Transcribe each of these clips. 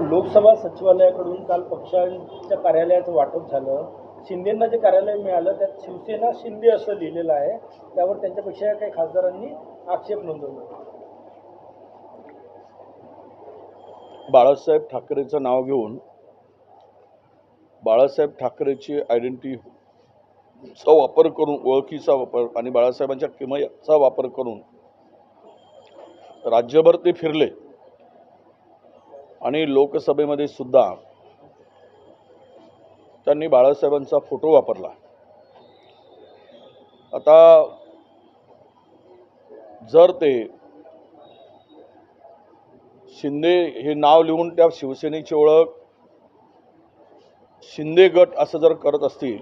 लोकसभा सचिवालयाकडून काल पक्षांच्या कार्यालयाचं वाटप झालं. शिंदेंना जे कार्यालय मिळालं त्यात शिवसेना शिंदे असं लिहिलेलं आहे. त्यावर त्यांच्यापेक्षा काही खासदारांनी आक्षेप नोंदवला. बाळासाहेब ठाकरेचं नाव घेऊन बाळासाहेब ठाकरेची आयडेंटिटीचा वापर करून ओळखीचा वापर आणि बाळासाहेबांच्या किमयाचा वापर करून राज्यभर ते फिरले. आणि लोकसभेमध्ये सुद्धा त्यांनी बाळासाहेबांचा फोटो वापरला. आता जर ते शिंदे हे नाव लिहून त्या शिवसेनेची ओळख शिंदे गट असं जर करत असतील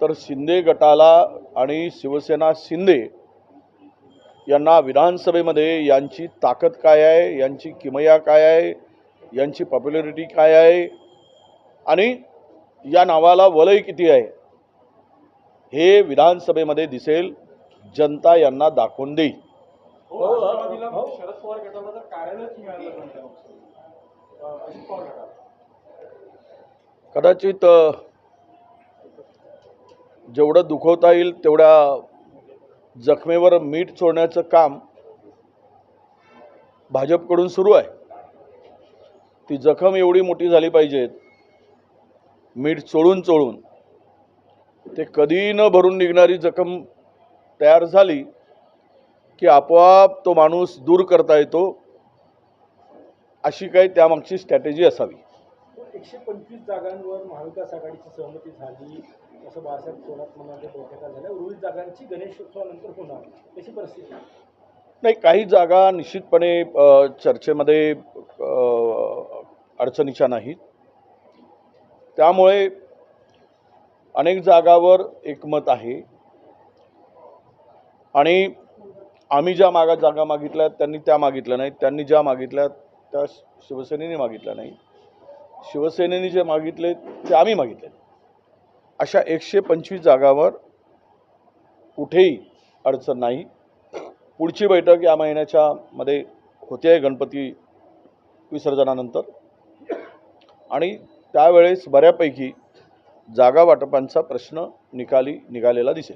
तर शिंदे गटाला आणि शिवसेना शिंदे यांना विधानसभेमध्ये यांची ताकद काय आहे यांची किमया काय आहे यांची पॉप्युलरिटी काय आहे आणि या नावाला वलय किती आहे हे विधानसभेमध्ये दिसेल जनता यांना दाखवून देईल अजित पवार गटाला. कदाचित जेवढं दुखवता येईल तेवढ्या जखमेवर मीठ चोळण्याचं काम भाजपकडून सुरू आहे. ती जखम एवढी मोठी झाली पाहिजेत. मीठ चोळून चोळून. ते कधी न भरून निघणारी जखम तयार झाली की आपोआप तो माणूस दूर करता येतो अशी काही त्यामागची स्ट्रॅटेजी असावी. एकशे पंचवीस जागांवर महाविकास आघाडीची सहमती झाली. असं बाळासाहेब थोरात म्हणाले बैठका झाल्या उर्वरित जागांची गणेशोत्सवानंतर होणार. कशी परिस्थिती? नाही काही जागा निश्चितपणे चर्चेमध्ये अडचणीच्या नाहीत. त्यामुळे अनेक जागावर एकमत आहे. आणि आम्ही ज्या मागा जागा मागितल्या त्यांनी त्या मागितल्या नाहीत. त्यांनी ज्या मागितल्या त्या शिवसेनेने मागितल्या नाही शिवसेनेने जे मागितले ते आम्ही मागितले अशा एकशे पंचवीस जागावर कुठेही अडचण नाही. पुढची बैठक या महिन्याच्या मध्ये होते आहे गणपती विसर्जनानंतर. आणि त्यावेळेस बऱ्यापैकी जागा वाटपांचा प्रश्न निकाली निघालेला दिसेल.